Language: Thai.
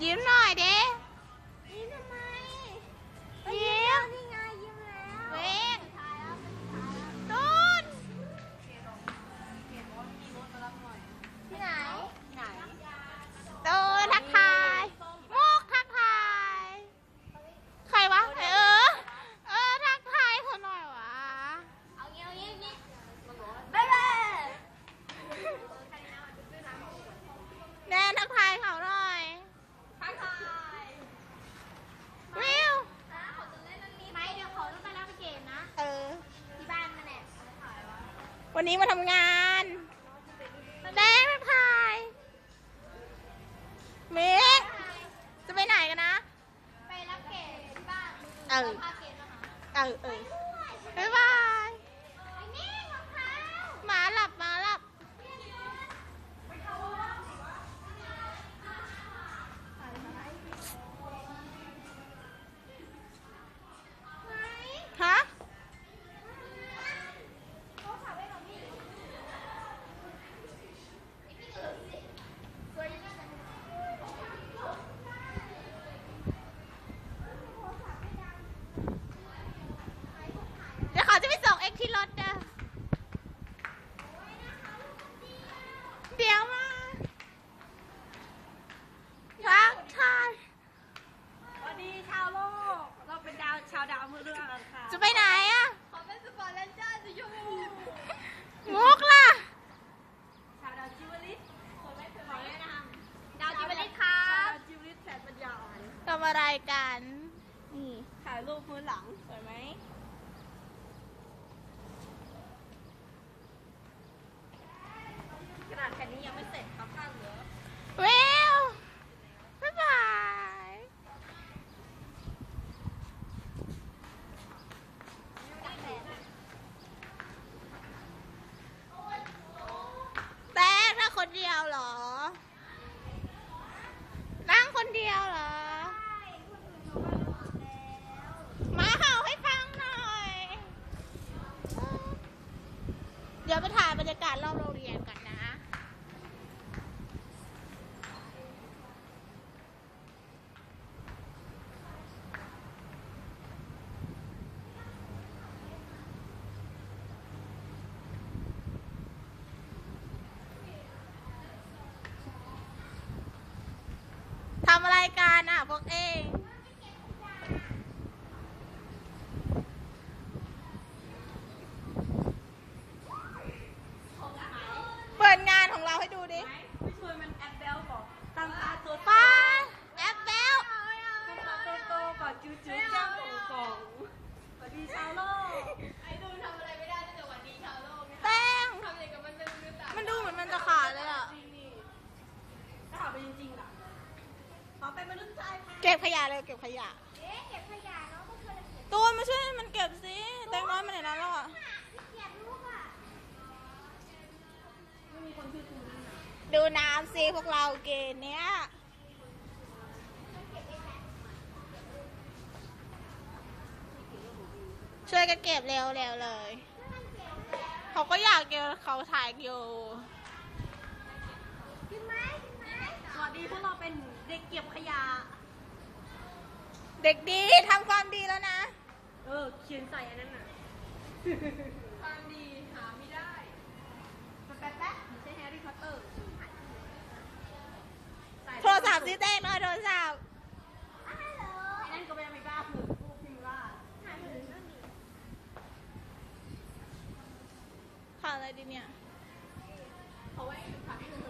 you know. วันนี้มาทำงานแดงพายมิกจะไปไหนกันนะ ไปรับเกดที่บ้านเออพาเกดมาหาเออ เออบ๊ายบาย ไอ้นี่รองเท้า หมาหลับหมาหลับ ไหน ฮะ เขาขับไปกับพี่สวยยังไงแต่ เดี๋ยวเขาจะไปส่งเอ็กที่รถเด้อเดี๋ยวมาทักทาย สวัสดีชาวโลก เราเป็นดาวชาวดาวมือเรื่องกันค่ะ จะไปไหนอะ ขอเป็นสปอร์ตเลนเจอร์จะอยู่ มุกล่ะ ชาวดาวจิวเวลริสขอไม่เคยขอแนะน ดาวจิบลิสครัำชาว บ ดาวจิวเวลริสแสนปัญญาอ่ อะไรกัน นี่ถ่ายรูปมือหลังสวยไหมกระดาษแผ่นนี้ยังไม่เสร็จครับข้างเหลือ เวลบ๊ายบายแต่ถ้าคนเดียวเหรอ นั่งคนเดียวเหรอ มาเห่าให้ฟังหน่อย เดี๋ยวไปถ่ายบรรยากาศรอบโรงเรียนก่อนนะ การอะพวกเอง เปิดงานของเราให้ดูดิ ไม่ชวนมันแอปเบลบอกตั้งตาตัวโต ป้าแอปเบล ตั้งตาตัวโตก่อนจูจูเจ้าของกล่องสวัสดีชาวโลก ไอ้ดูทำอะไรไม่ได้ตั้งแต่วันนี้ชาวโลกเนี่ย แป้ง ทำอะไรกับมันเป็นมือตา มันดูเหมือนมันจะขาดเลยอะ จริงนี่ถ้าหาไปจริงๆล่ะขอ เป็นมนุษย์ชายค่ะเก็บขยะเลยเก็บขยะ เอ๊ะเก็บขยะเนาะก็เคยเก็บตัวมาช่วยมันเก็บสิแตงน้อยมันไหนนั้นแล้วอะเก็บลูกอะไม่มีคนชื่อตูนนี่นะดูน้ำสิพวกเราเกณฑ์เนี้ยช่วยกันเก็บเร็วเร็วๆเลย เขาก็อยากเก็บเขาถ่ายอยู่ กินไหมกินไหม สวัสดีพวกเราเป็นเด็กเก็บขยะ เด็กดีทำความดีแล้วนะ เออ เขียนใส่อันนั้นน่ะ ความดีหาไม่ได้แป๊บแป๊บไม่ใช่แฮร์รี่พอตเตอร์ใส่โทรศัพท์สิเต้งน้อยโทรศัพท์ฮัลโหลไอ้นั่นก็ยังไม่กล้าถือรูปพิมพ์ว่าหาถึงนั่นนี่ข่าวอะไรดีเนี่ยเขาไว้ถ่ายให้เธอ